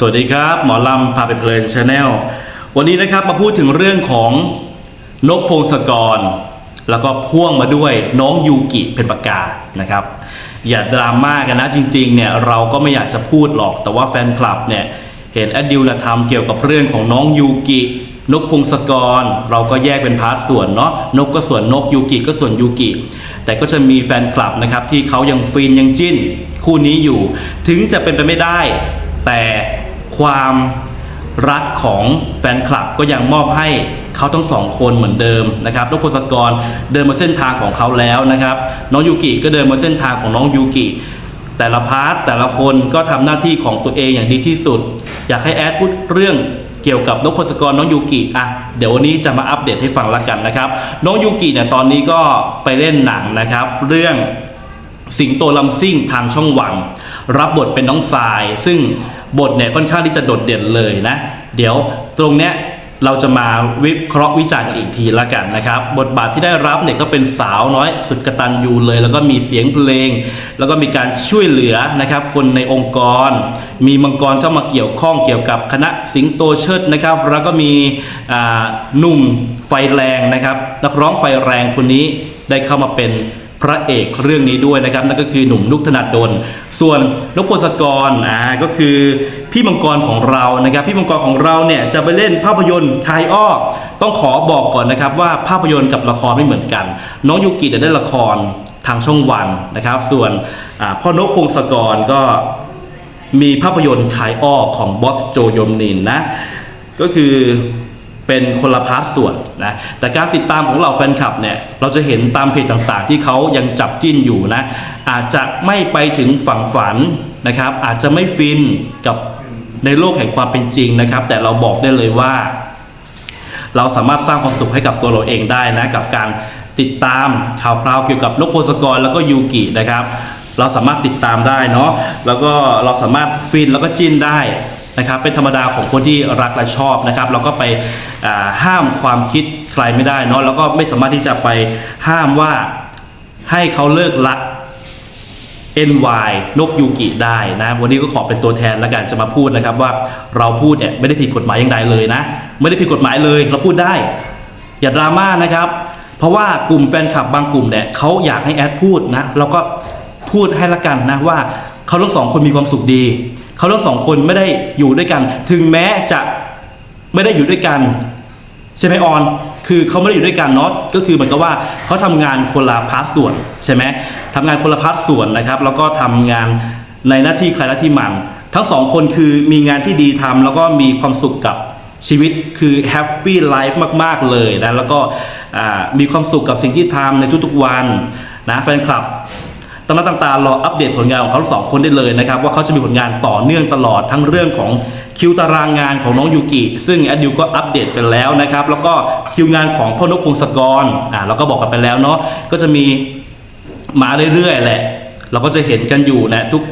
สวัสดีครับ หมอลำพาไปเพลินชาแนลวันนี้นะครับมาพูดถึงเรื่องของนกพงศกร แล้วก็พ่วงมาด้วยน้องยูกิเป็นปากกานะครับ อย่าดราม่ากันนะจริงๆเนี่ยเราก็ไม่อยากจะพูดหรอก แต่ว่าแฟนคลับเนี่ยเห็นแอดดิวนะทำเกี่ยวกับเรื่องของน้องยูกินกพงศกร เราก็แยกเป็นพาร์ทส่วนเนาะนกก็ส่วนนกยูกิก็ส่วนยูกิแต่ก็จะมีแฟนคลับนะครับที่เขายังฟินยังจิ้น คู่นี้อยู่ ถึงจะเป็นไปไม่ได้ แต่ ความรักของแฟนคลับก็ยังมอบให้เขาทั้งสองคนเหมือนเดิมนะครับนกพงศกรเดินมาเส้นทางของเขาแล้วนะครับ น้องยูกิก็เดินมาเส้นทางของน้องยูกิแต่ละพาร์ทแต่ละคนก็ทำหน้าที่ของตัวเองอย่างดีที่สุด อยากให้แอดพูดเรื่องเกี่ยวกับนกพงศกรน้องยูกิอะเดี๋ยววันนี้จะมาอัปเดตให้ฟังละกันนะครับ น้องยูกิเนี่ยตอนนี้ก็ไปเล่นหนังนะครับ เรื่อง สิงโตลำซิ่งทางช่องวันรับบทเป็นน้องทราย ซึ่งบทเนี่ยค่อนข้างที่จะโดดเด่นเลยนะ เดี๋ยวตรงเนี้ยเราจะมาวิเคราะห์วิจารณ์กันอีกทีละกันนะครับ บทบาทที่ได้รับเนี่ยก็เป็นสาวน้อยสุดกระตันยูเลย แล้วก็มีเสียงเพลง แล้วก็มีการช่วยเหลือนะครับ คนในองค์กร มีมังกรเข้ามาเกี่ยวข้องเกี่ยวกับคณะสิงโตเชิดนะครับ แล้วก็มีหนุ่มไฟแรงนะครับนักร้องไฟแรงคนนี้ได้เข้ามาเป็น พระเอกเรื่องนี้ด้วยนะครับนั่นก็คือหนุ่มนุกธนัดดล ส่วนนกพงศกรอ่าก็คือพี่มังกรของเรานะครับ พี่มังกรของเราเนี่ยจะไปเล่นภาพยนตร์คายอ้อต้องขอบอกก่อนนะครับว่าภาพยนตร์กับละครไม่เหมือนกัน น้องยูกิเนี่ยได้ละครทางช่องวันนะครับ ส่วนพ่อนกพงศกรก็มีภาพยนตร์ขายอ้อของบอสโจยมนินนะก็คือ เป็นคนละพาร์ทส่วนนะแต่การติดตามของเราแฟนคลับเนี่ยเราจะเห็นตามเพจต่างๆ ที่เขายังจับจิ้นอยู่นะอาจจะไม่ไปถึงฝั่งฝันนะครับ อาจจะไม่ฟินกับในโลกแห่งความเป็นจริงนะครับ แต่เราบอกได้เลยว่า เราสามารถสร้างความสุขให้กับตัวเราเองได้นะกับการติดตามข่าวคราวเกี่ยวกับนกโพงศกรแล้วก็ยูกินะครับ เราสามารถติดตามได้เนาะแล้วก็เราสามารถฟินแล้วก็จิ้นได้ นะครับเป็นธรรมดาของคนที่รักและชอบนะครับเราก็ไปห้ามความคิดใครไม่ได้เนาะแล้วก็ไม่สามารถที่จะไปห้ามว่าให้เขาเลิกรัก NY นกยูกิได้นะ วันนี้ก็ขอเป็นตัวแทนแล้วกันจะมาพูดนะครับว่าเราพูดเนี่ยไม่ได้ผิดกฎหมายอย่างใดเลยนะ ไม่ได้ผิดกฎหมายเลยเราพูดได้ อย่าดราม่านะครับ เพราะว่ากลุ่มแฟนคลับบางกลุ่มเนี่ยเขาอยากให้แอดพูดนะเราก็พูดให้ละกันนะว่าเขาทั้งสองคนมีความสุขดี เขาทั้งสองคนไม่ได้อยู่ด้วยกัน ถึงแม้จะไม่ได้อยู่ด้วยกันใช่ไหมออน คือเขาไม่ได้อยู่ด้วยกันเนาะก็คือเหมือนกับว่าเขาทำงานคนละพาร์ทส่วนใช่ไหมทำงานคนละพาร์ทส่วนนะครับ แล้วก็ทำงานในหน้าที่ใครหน้าที่มัน ทั้งสองคนคือมีงานที่ดีทำแล้วก็มีความสุขกับชีวิตคือแฮปปี้ไลฟ์มาก ๆ เลยนะ แล้วก็มีความสุขกับสิ่งที่ทำในทุก ๆ วันนะแฟนคลับ ตอนนั้นต่างๆรออัปเดตผลงานของเขาทั้งสองคนได้เลยนะครับว่าเขาจะมีผลงานต่อเนื่องตลอดทั้งเรื่องของคิวตารางงานของน้องยูกิ ซึ่งแอดดิวก็อัปเดตไปแล้วนะครับ แล้วก็คิวงานของพ่อนกพงศกรอ่าเราก็บอกกันไปแล้วเนาะก็จะมีมาเรื่อยๆแหละ เราก็จะเห็นกันอยู่นะทุก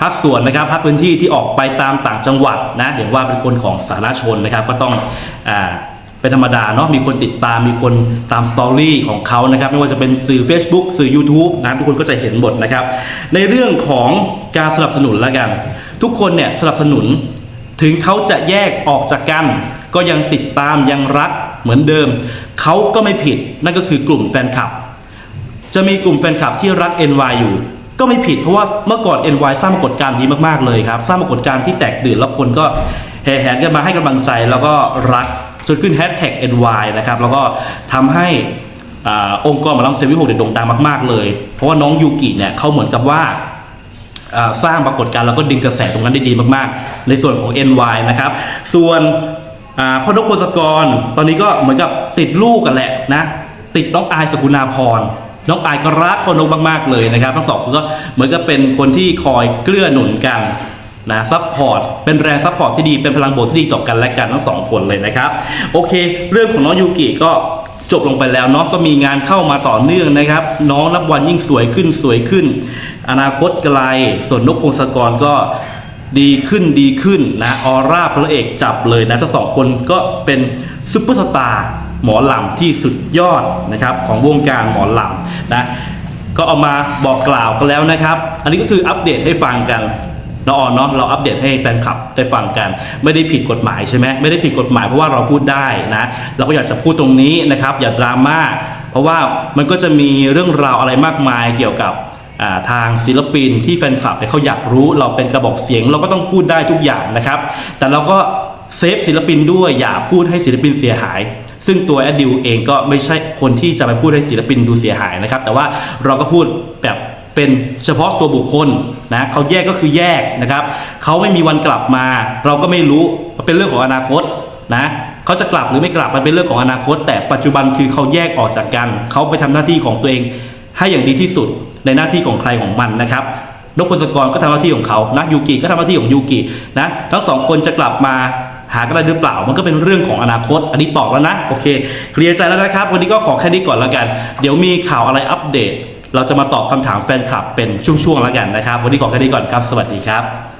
ภาคส่วนนะครับภาคพื้นที่ที่ออกไปตามต่างจังหวัดนะอย่างว่าเป็นคนของสาธารณชนนะครับ ก็ต้องอ่า เป็นธรรมดาเนาะมีคนติดตามมีคนตามสตอรี่ของเขานะครับไม่ว่าจะเป็นสื่อ Facebook สื่อ YouTube นะทุกคนก็จะเห็นหมดนะครับในเรื่องของการสนับสนุนแล้วกัน ทุกคนเนี่ยสนับสนุนถึงเขาจะแยกออกจากกัน ก็ยังติดตามยังรักเหมือนเดิม เขาก็ไม่ผิดนั่นก็คือกลุ่มแฟนคลับ จะมีกลุ่มแฟนคลับที่รัก NY อยู่ก็ไม่ผิดเพราะว่าเมื่อก่อน NY สร้างปรากฏการณ์ดีมากๆเลยครับ สร้างปรากฏการณ์ที่แตกตื่นแล้วคนก็แห่แหนกันมาให้กำลังใจแล้วก็รัก จนขึ้นแฮชแท็ก NY นะครับแล้วก็ทำให้อองค์กรหมอลำเซวิหกเนี่ยโด่งดังมาก ๆ เลย เพราะว่าน้องยูกิเนี่ยเขาเหมือนกับว่าสร้างปรากฏการณ์แล้วก็ดึงกระแสตรงนั้นได้ดีมากๆ ในส่วนของ NY นะครับ ส่วนพ่อนกพงศกร ตอนนี้ก็เหมือนกับติดลูกกันแหละนะ ติดน้องอายสกุณาพร น้องอายก็รักพ่อนกมากๆเลยนะครับ ทั้งสองคนก็เหมือนกับเป็นคนที่คอยเกลือหนุนกัน นะซัพพอร์ตเป็นแรงซัพพอร์ตที่ดีเป็นพลังบวกที่ดีต่อกันและกันทั้งสองคนเลยนะครับ โอเค เรื่องของน้องยูกิก็จบลงไปแล้วเนาะก็มีงานเข้ามาต่อเนื่องนะครับ น้องนับวันยิ่งสวยขึ้นสวยขึ้น อนาคตไกลส่วนนกพงศกรก็ดีขึ้นดีขึ้นนะออร่าพระเอกจับเลยนะทั้งสองคนก็เป็นซุปเปอร์สตาร์หมอลำที่สุดยอดนะครับของวงการหมอลำนะก็เอามาบอกกล่าวกันแล้วนะครับ อันนี้ก็คืออัปเดตให้ฟังกัน นาะออนเนาะเราอัปเดตให้แฟนคลับได้ฟังกัน ไม่ได้ผิดกฎหมายใช่ไหมไม่ได้ผิดกฎหมายเพราะว่าเราพูดได้นะเราก็อยากจะพูดตรงนี้นะครับอย่าดราม่าเพราะว่ามันก็จะมีเรื่องราวอะไรมากมายเกี่ยวกับทางศิลปินที่แฟนคลับเขาอยากรู้ เราเป็นกระบอกเสียงเราก็ต้องพูดได้ทุกอย่างนะครับ แต่เราก็เซฟศิลปินด้วยอย่าพูดให้ศิลปินเสียหาย ซึ่งตัวแอดดิวเองก็ไม่ใช่คนที่จะไปพูดให้ศิลปินดูเสียหายนะครับ แต่ว่าเราก็พูดแบบ เป็นเฉพาะตัวบุคคลนะเขาแยกก็คือแยกนะครับเขาไม่มีวันกลับมา เราก็ไม่รู้เป็นเรื่องของอนาคตนะเขาจะกลับหรือไม่กลับมันเป็นเรื่องของอนาคต แต่ปัจจุบันคือเขาแยกออกจากกันเขาไปทำหน้าที่ของตัวเอง ให้อย่างดีที่สุดในหน้าที่ของใครของมันนะครับนกพงศกรก็ทำหน้าที่ของเขานะยูกิก็ทำหน้าที่ของยูกินะทั้งสองคนจะกลับมาหากันได้หรือเปล่า มันก็เป็นเรื่องของอนาคต อันนี้ตอบแล้วนะ โอเค เคลียร์ใจแล้วนะครับ วันนี้ก็ขอแค่นี้ก่อนแล้วกัน เดี๋ยวมีข่าวอะไรอัปเดต เราจะมาตอบคำถามแฟนคลับเป็นช่วงๆแล้วกันนะครับ วันนี้ขอแค่นี้ก่อนครับ สวัสดีครับ